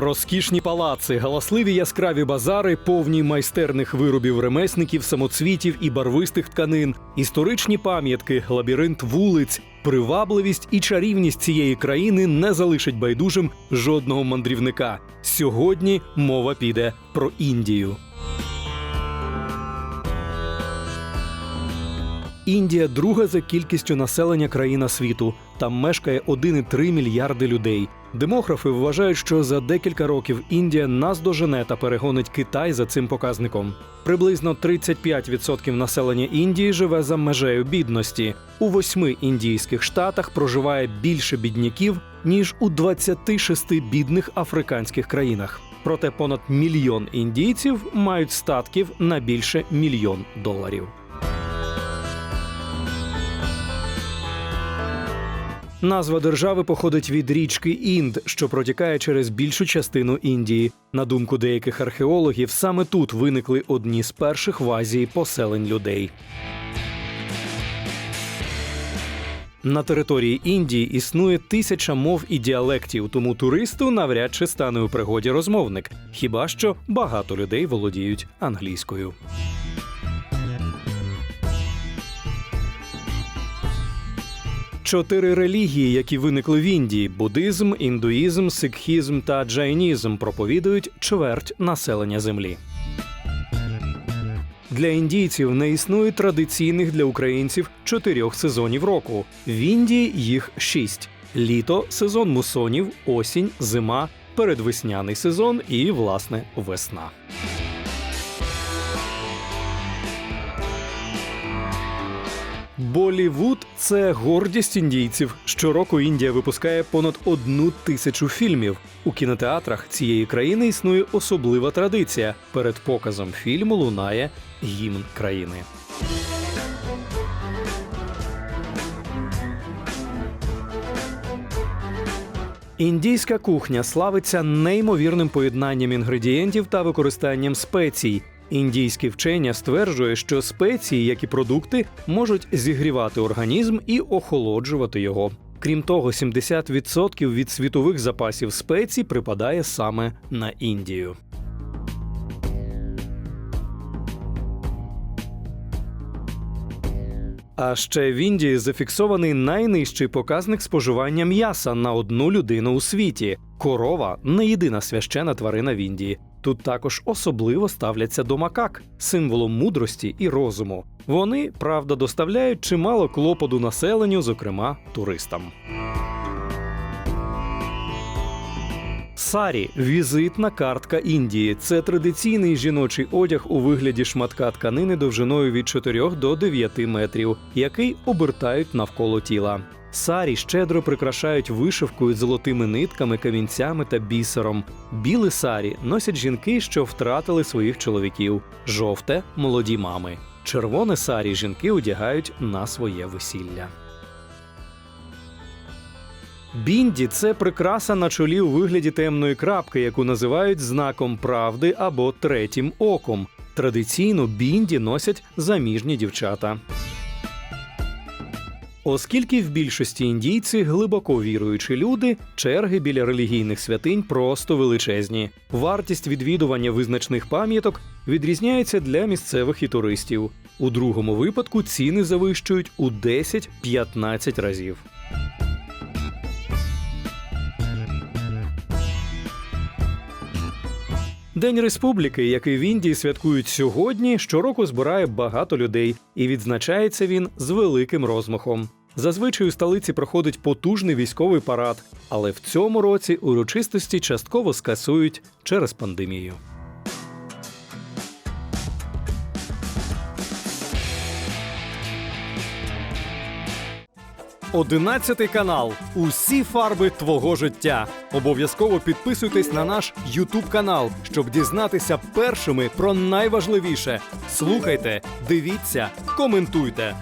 Розкішні палаци, галасливі яскраві базари, повні майстерних виробів ремесників, самоцвітів і барвистих тканин, історичні пам'ятки, лабіринт вулиць, привабливість і чарівність цієї країни не залишать байдужим жодного мандрівника. Сьогодні мова піде про Індію. Індія друга за кількістю населення країна світу. Там мешкає 1,3 мільярди людей. Демографи вважають, що за декілька років Індія наздожене та перегонить Китай за цим показником. Приблизно 35% населення Індії живе за межею бідності. У восьми індійських штатах проживає більше бідняків ніж у 26 бідних африканських країнах. Проте понад мільйон індійців мають статків на більше мільйон доларів. Назва держави походить від річки Інд, що протікає через більшу частину Індії. На думку деяких археологів, саме тут виникли одні з перших в Азії поселень людей. На території Індії існує тисяча мов і діалектів, тому туристу навряд чи стане у пригоді розмовник. Хіба що багато людей володіють англійською. Чотири релігії, які виникли в Індії: буддизм, індуїзм, сикхізм та джайнізм, проповідують чверть населення землі. Для індійців не існує традиційних для українців чотирьох сезонів року. В Індії їх шість: літо, сезон мусонів, осінь, зима, передвесняний сезон і, власне, весна. Болівуд це гордість індійців. Щороку Індія випускає понад одну тисячу фільмів. У кінотеатрах цієї країни існує особлива традиція. Перед показом фільму лунає гімн країни. Індійська кухня славиться неймовірним поєднанням інгредієнтів та використанням спецій. Індійське вчення стверджує, що спеції, як і продукти, можуть зігрівати організм і охолоджувати його. Крім того, 70% від світових запасів спецій припадає саме на Індію. А ще в Індії зафіксований найнижчий показник споживання м'яса на одну людину у світі. Корова не єдина священа тварина в Індії. Тут також особливо ставляться до макак, символом мудрості і розуму. Вони, правда, доставляють чимало клопоту населенню, зокрема туристам. Сарі візитна картка Індії. Це традиційний жіночий одяг у вигляді шматка тканини довжиною від 4 до 9 метрів, який обертають навколо тіла. Сарі щедро прикрашають вишивкою золотими нитками, камінцями та бісером. Біле сарі носять жінки, що втратили своїх чоловіків, жовте молоді мами. Червоне сарі жінки одягають на своє весілля. Бінді це прикраса на чолі у вигляді темної крапки, яку називають знаком правди або третім оком. Традиційно бінді носять заміжні дівчата. Оскільки в більшості індійці глибоко віруючі люди, черги біля релігійних святинь просто величезні. Вартість відвідування визначних пам'яток відрізняється для місцевих і туристів. У другому випадку ціни завищують у 10-15 разів. День республіки, який в Індії святкують сьогодні, щороку збирає багато людей, і відзначається він з великим розмахом. Зазвичай у столиці проходить потужний військовий парад, але в цьому році урочистості частково скасують через пандемію. Одинадцятий канал. Усі фарби твого життя. Обов'язково підписуйтесь на наш Ютуб канал, щоб дізнатися першими про найважливіше. Слухайте, дивіться, коментуйте.